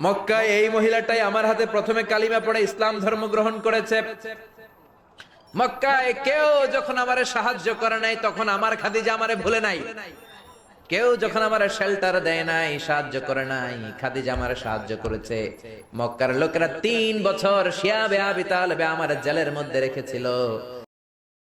মক্কায় এই মহিলাটাই আমার হাতে প্রথমে কালিমা পড়ে ইসলাম ধর্ম গ্রহণ করেছে। মক্কায় কেউ যখন আমারে সাহায্য করে নাই, তখন আমার খাদিজা আমারে ভুলে নাই। কেউ যখন আমার শেল্টার দেয় নাই, সাহায্য করে নাই, খাদিজা আমার সাহায্য করেছে। মক্কার লোকেরা তিন বছর শিয়া বেয়া বিতাল বে আমার জেলের মধ্যে রেখেছিল।